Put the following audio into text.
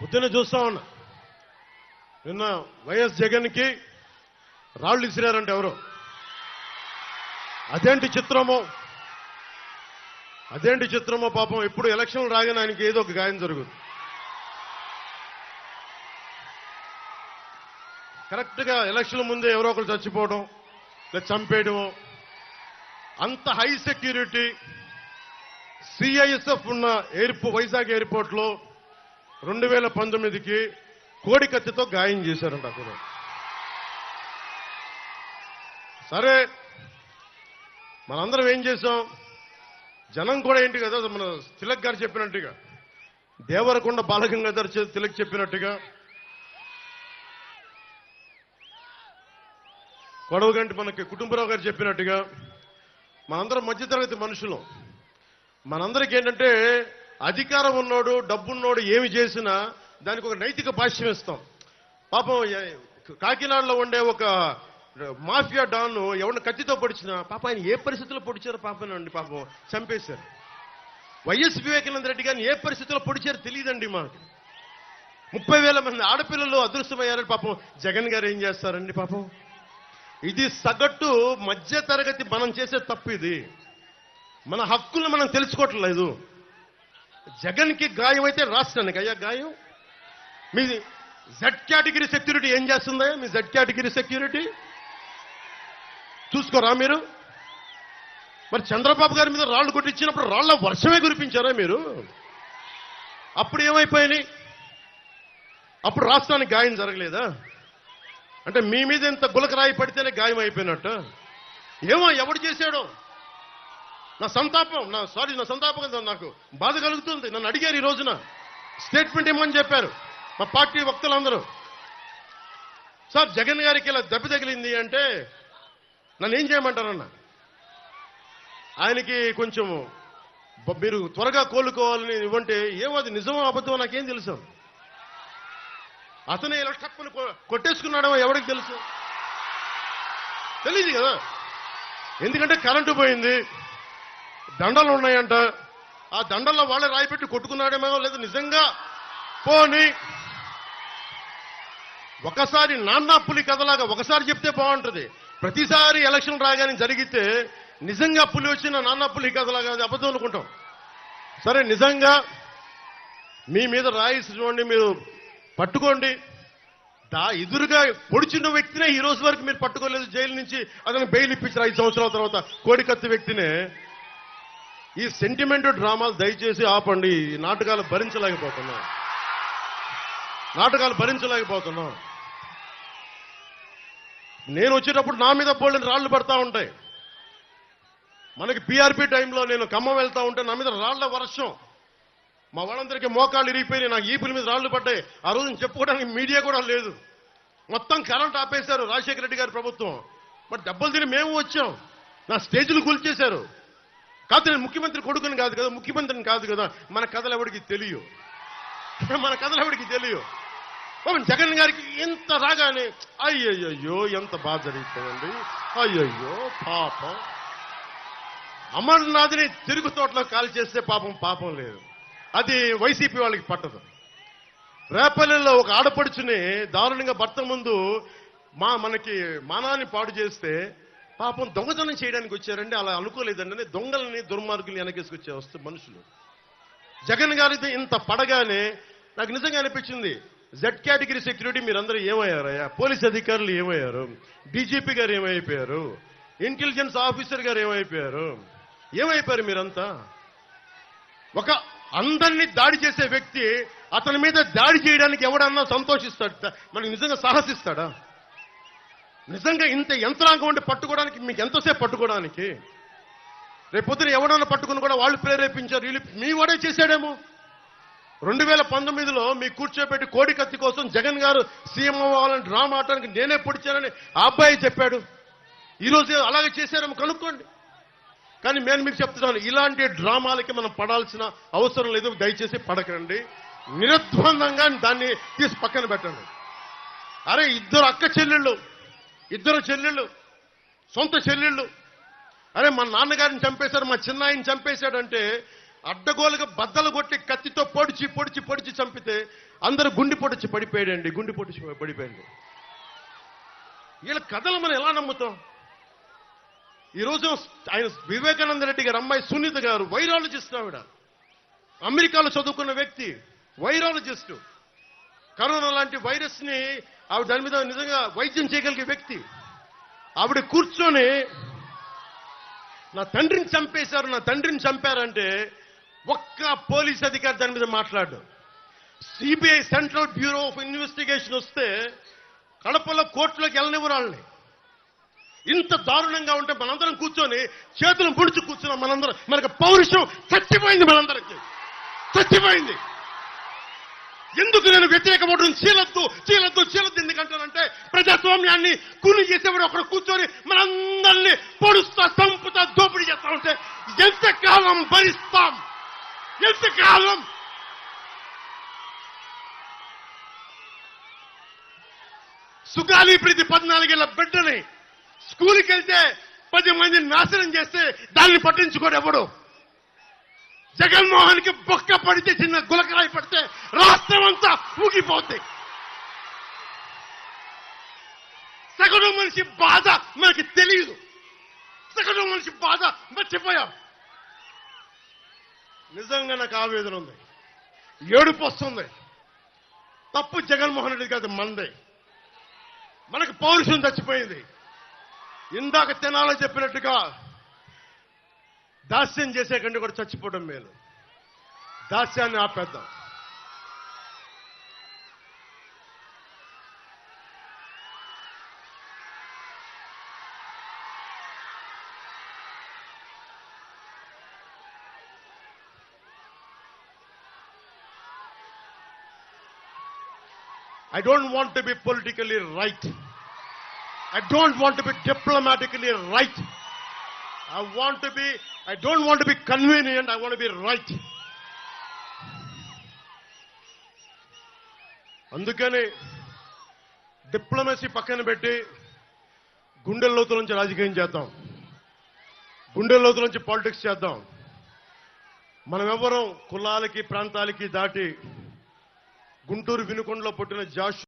పొద్దున్న చూస్తా ఉన్నా. నిన్న వైఎస్ జగన్కి రాళ్ళు ఇసిరారంటే ఎవరు? అదేంటి చిత్రమో? అదేంటి చిత్రమో పాపం ఎప్పుడు ఎలక్షన్ రాగానే ఆయనకి ఏదో ఒక గాయం జరుగుతుంది కరెక్ట్గా ఎలక్షన్ ముందే ఎవరో ఒకరు చచ్చిపోవడం లేదా చంపేయడం అంత హై సెక్యూరిటీ సిఐఎస్ఎఫ్ ఉన్న ఎయిర్పో వైజాగ్ ఎయిర్పోర్ట్లో రెండు వేల పంతొమ్మిదికి కోడి కత్తితో గాయం చేశారంట అక్కడ సరే మనందరం ఏం చేసాం జనం కూడా ఏంటి కదా మన తిలక్ గారు చెప్పినట్టుగా దేవరకొండ బాలగంగాధర్ తిలక్ చెప్పినట్టుగా గొడవగంటి మనకి కుటుంబరావు గారు చెప్పినట్టుగా మనందరం మధ్యతరగతి మనుషులు. మనందరికీ ఏంటంటే అధికారం ఉన్నోడు డబ్బున్నోడు ఏమి చేసినా దానికి ఒక నైతిక భాష్యం ఇస్తాం. పాపం కాకినాడలో ఉండే ఒక మాఫియా డాన్ ఎవరిని కత్తితో పొడిచినా పాప ఆయన ఏ పరిస్థితుల్లో పొడిచారో పాపం అండి పాపం చంపేశారు. వైఎస్ వివేకానంద రెడ్డి గారిని ఏ పరిస్థితుల్లో పొడిచారో తెలియదండి మాకు. ముప్పై వేల మంది ఆడపిల్లలు అదృష్టమయ్యారని పాపం జగన్ గారు ఏం చేస్తారండి పాపం? ఇది సగటు మధ్య తరగతి మనం చేసే తప్పు ఇది. మన హక్కులను మనం తెలుసుకోవట్లేదు. జగన్కి గాయం అయితే రాష్ట్రానికి అయ్యా గాయం. మీ జెడ్ కేటగిరీ సెక్యూరిటీ ఏం చేస్తుందా మీ జెడ్ కేటగిరీ సెక్యూరిటీ చూసుకోరా మీరు? మరి చంద్రబాబు గారి మీద రాళ్ళు కొట్టించినప్పుడు రాళ్ళ వర్షమే కురిపించారా మీరు? అప్పుడు ఏమైపోయినాయి అప్పుడు రాష్ట్రానికి గాయం జరగలేదా? అంటే మీ మీద ఇంత గులకరాయి పడితేనే గాయం అయిపోయినట్టు. ఏమో ఎవడు చేశాడో? నా సంతాపం నా సారీ నా సంతాపం కదా నాకు. బాధ కలుగుతుంది. నన్ను అడిగారు ఈ రోజున. స్టేట్మెంట్ ఇమ్మని చెప్పారు? మా పార్టీ వక్తలందరూ. సార్ జగన్ గారికి ఇలా దెబ్బ తగిలింది అంటే నన్ను ఏం చేయమంటారన్న? ఆయనకి కొంచెం మీరు త్వరగా కోలుకోవాలని ఇవ్వంటే ఏమో అది నిజమో అబద్ధమో నాకేం తెలుసు. అతనే ఇలా టక్కుని కొ- ఎవరికి తెలుసు? తెలియదు కదా. ఎందుకంటే కరెంటు పోయింది. దండలు ఉన్నాయంట. ఆ దండల్లో వాళ్ళే రాయిపెట్టి కొట్టుకున్నాడేమో లేదు నిజంగా. పోని. ఒకసారి నాన్న పులి కథలాగా ఒకసారి చెప్తే బాగుంటుంది. ప్రతిసారి ఎలక్షన్ రాగానే జరిగితే నిజంగా పులి వచ్చిన నాన్న పులి కథలాగా అది అబద్ధం అనుకుంటాం. సరే నిజంగా మీ మీద రాయిసి చూడండి మీరు పట్టుకోండి. దా ఎదురుగా పొడిచిన వ్యక్తినే ఈ రోజు వరకు మీరు పట్టుకోలేదు జైలు నుంచి. అతను బెయిల్ ఇప్పించారు ఐదు సంవత్సరాల తర్వాత కోడికత్తి వ్యక్తినే ఈ సెంటిమెంట్ డ్రామాలు దయచేసి ఆపండి. ఈ నాటకాలు భరించలేకపోతున్నాం. నాటకాలు భరించలేకపోతున్నాం. నేను వచ్చేటప్పుడు నా మీద పోలిన రాళ్ళు పడతా ఉంటాయి. మనకి పీఆర్పీ టైంలో నేను ఖమ్మం వెళ్తా ఉంటే నా మీద రాళ్ళ వర్షం. మా వాళ్ళందరికీ మోకాళ్ళు ఇరిగిపోయి నాకు ఈపుల మీద రాళ్ళు పడ్డాయి. ఆ రోజు చెప్పుకోవడానికి మీడియా కూడా లేదు. మొత్తం కరెంట్ ఆపేశారు రాజశేఖర రెడ్డి గారి ప్రభుత్వం. మరి దెబ్బలు తిని మేము వచ్చాం. నా స్టేజ్లు కూల్చేశారు. కాదు నేను ముఖ్యమంత్రి కొడుకుని కాదు కదా ముఖ్యమంత్రిని కాదు కదా మన కథలు ఎవరికి తెలియవు మన కథలు ఎవరికి తెలియవు పాపం జగన్ గారికి ఎంత రాగానే అయ్యయ్యో ఎంత బాధ జరుగుతుందండి అయ్యయ్యో పాపం. అమర్నాథ్ని తిరుగు తోటలో కాల్ చేస్తే పాపం పాపం లేదు. అది వైసీపీ వాళ్ళకి పట్టదు. రేపల్లెల్లో ఒక ఆడపడుచుని దారుణంగా భర్త ముందు మా మనకి మానాన్ని పాడు చేస్తే పాపం దొంగతనం చేయడానికి వచ్చారండి అలా అనుకోలేదండి దొంగలని దుర్మార్గుల్ని వెనకేసుకొచ్చే వస్తే మనుషులు. జగన్ గారిది ఇంత పడగానే నాకు నిజంగా అనిపించింది జెడ్ కేటగిరీ సెక్యూరిటీ మీరందరూ ఏమయ్యారయ్యా? పోలీస్ అధికారులు ఏమయ్యారు? డీజీపీ గారు ఏమైపోయారు? ఇంటెలిజెన్స్ ఆఫీసర్ గారు ఏమైపోయారు? ఏమైపోయారు మీరంతా? ఒక అందరినీ దాడి చేసే వ్యక్తి అతని మీద దాడి చేయడానికి ఎవడన్నా సంతోషిస్తాడు? మనకి నిజంగా సాహసిస్తాడా? నిజంగా ఇంత యంత్రాంగం ఉండి పట్టుకోవడానికి మీకు ఎంతసేపు పట్టుకోవడానికి? రేపు ఎవడన్నా పట్టుకుని కూడా వాళ్ళు ప్రేరేపించారు వీళ్ళు మీ వాడే చేశాడేమో. రెండు వేల పంతొమ్మిదిలో మీ కూర్చోబెట్టి కోడి కత్తి కోసం జగన్ గారు సీఎం అవ్వాలని డ్రామా ఆడటానికి నేనే పొడిచానని ఆ అబ్బాయి చెప్పాడు. ఈరోజు అలాగే చేశారేమో కనుక్కోండి. కానీ నేను మీకు చెప్తున్నాను ఇలాంటి డ్రామాలకి మనం పడాల్సిన అవసరం లేదు దయచేసి పడకండి. నిరద్వందంగా దాన్ని తీసి పక్కన పెట్టండి. అరే ఇద్దరు అక్క చెల్లెళ్ళు ఇద్దరు చెల్లెళ్ళు సొంత చెల్లెళ్ళు. అరే మా నాన్నగారిని చంపేశారు మా చిన్నాయిని చంపేశాడంటే అడ్డగోలుగా బద్దలు కొట్టి కత్తితో పొడిచి పొడిచి పొడిచి చంపితే అందరూ గుండి పొడిచి పడిపోయాడండి గుండి పొడిచి పడిపోయాడు వీళ్ళ కథలు మనం ఎలా నమ్ముతాం? ఈరోజు ఆయన వివేకానంద రెడ్డి గారు అమ్మాయి సునీత గారు వైరాలజిస్ట్ ఆవిడ. అమెరికాలో చదువుకున్న వ్యక్తి వైరాలజిస్టు. కరోనా లాంటి వైరస్ని ఆవిడ దాని మీద నిజంగా వైద్యం చేయగలిగే వ్యక్తి. ఆవిడ కూర్చొని నా తండ్రిని చంపేశారు నా తండ్రిని చంపారంటే ఒక్క పోలీస్ అధికారి దాని మీద మాట్లాడు. CBI central bureau of investigation వస్తే కడపలో కోర్టులోకి వెళ్ళనివ్వరు వాళ్ళని. ఇంత దారుణంగా ఉంటే మనందరం కూర్చొని చేతులు పొడిచి కూర్చున్నాం మనందరం. మనకు పౌరుషం చచ్చిపోయింది మనందరికి. చచ్చిపోయింది. ఎందుకు నేను వ్యతిరేక ఓటును చీలద్దు చీలద్దు చీలద్దు. ఎందుకంటానంటే ప్రజాస్వామ్యాన్ని కూలి చేసేవాడు ఒకడు కూర్చొని మనందరినీ పొడుస్తా చంపుతా దోపిడీ చేస్తా ఉంటే ఎంతకాలం భరిస్తాం? ఎంతకాలం సుగాలి ప్రతి పద్నాలుగేళ్ళ బిడ్డని స్కూల్కి వెళ్తే పది మందిని నాశనం చేస్తే దాన్ని పట్టించుకోడు ఎవడు? జగన్మోహన్కి బొక్క పడితే చిన్న గులకరాయి పడితే రాష్ట్రం అంతా ఊగిపోద్ది. సగటు మనిషి బాధ మనకి తెలియదు సగటు మనిషి బాధ మర్చిపోయాం. నిజంగా నాకు ఆవేదన ఉంది. ఏడుపు వస్తుంది. తప్పు జగన్మోహన్ రెడ్డి కాదు మందే. మనకు పౌరుషం చచ్చిపోయింది. ఇందాక తినాలని చెప్పినట్టుగా దాస్యం చేసే కంటే కూడా చచ్చిపోవడం మేలు దాస్యాన్ని ఆపేద్దాం I don't want to be politically right. I don't want to be diplomatically right. I want to be, I don't want to be convenient, I want to be right. అందుకని డిప్లొమసీ పక్కన పెట్టి గుండె నుంచి రాజకీయం చేద్దాం గుండె నుంచి పాలిటిక్స్ చేద్దాం మనం కులాలకి ప్రాంతాలకి దాటి గుంటూరు వినుకొండలో పుట్టిన జాషు